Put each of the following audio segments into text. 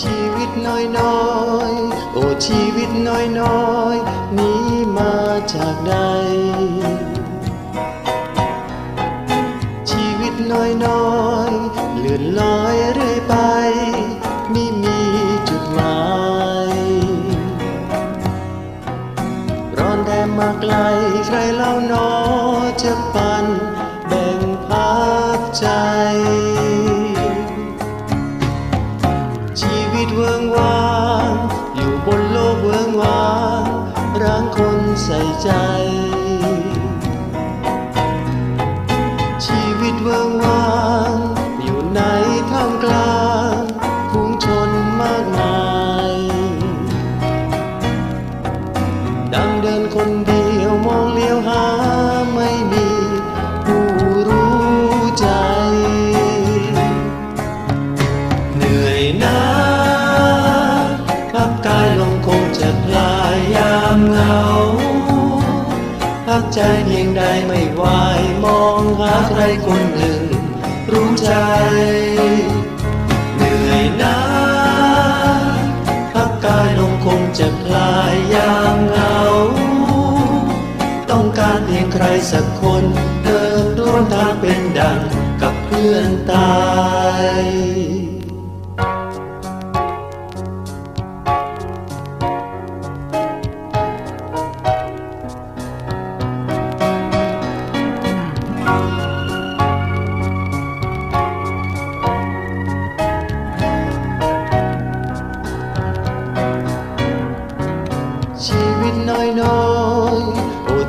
ชีวิตน้อยน้อยโอ้ชีวิตน้อยน้อยนี้มาจากใด น้อยน้อยเลื่อนลอยเรื่อยไป ไม่มีจุดหมายร้อนแดดมาไกลใครเล่าหนอจะปันแบ่งพักใจ ชีวิตเวิงว่าง อยู่บนโลกเวิงว่างร่างคนใส่ใจ ใจเพียงใดไม่ไหวมองหาใครคนหนึ่ง รู้ใจ เหนื่อยนะพักกายลงคงจะคลายยามเหงา ต้องการเพียงใครสักคน เดินร่วมทางเป็นดังกับเพื่อนตา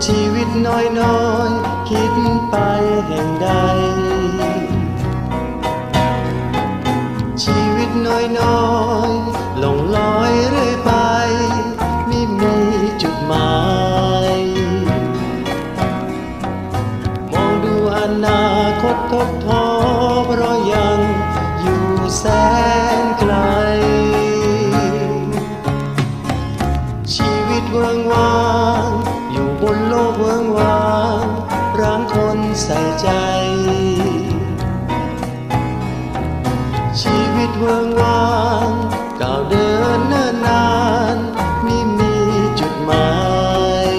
ชีวิตน้อยน้อยคิดไปแห่งใด ชีวิตน้อยน้อยหลงลอยเรื่อยไป ไม่มีจุดหมาย มองดูอนาคตทดท้อ คนใส่ใจ ชีวิตเวิงว่างก้าวเดินเนิ่นนานไม่มีจุดหมาย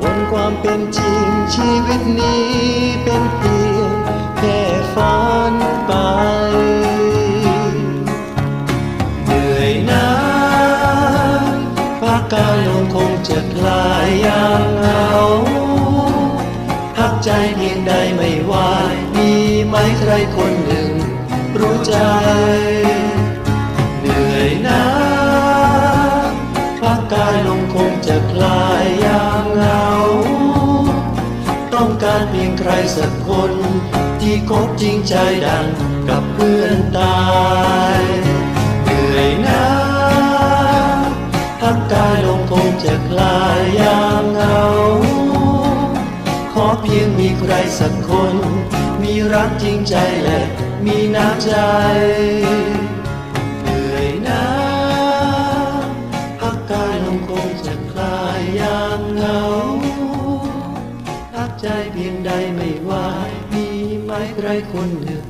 บนความเป็นจริงชีวิตนี้เป็นเพียงแค่ฝันไปเหนื่อยนะพักกายลงคง จะคลายยามเหงาพักใจเพียงใดไม่ไหวมีไหมใครคนหนึ่ง รู้ใจ เหนื่อยนะพักกายลงคงจะคลายยามเหงา ต้องการเพียงใครสักคน ที่คบจริงใจดังกับเพื่อนตาย คงจะคลายยามเหงา ขอเพียงมีใครสักคน มีรักจริงใจและมีน้ำใจเหนื่อยนะพักกายลงคงจะคลายยามเหงาพักใจเพียงใดไม่ไหวมีไหมใครคนหนึ่ง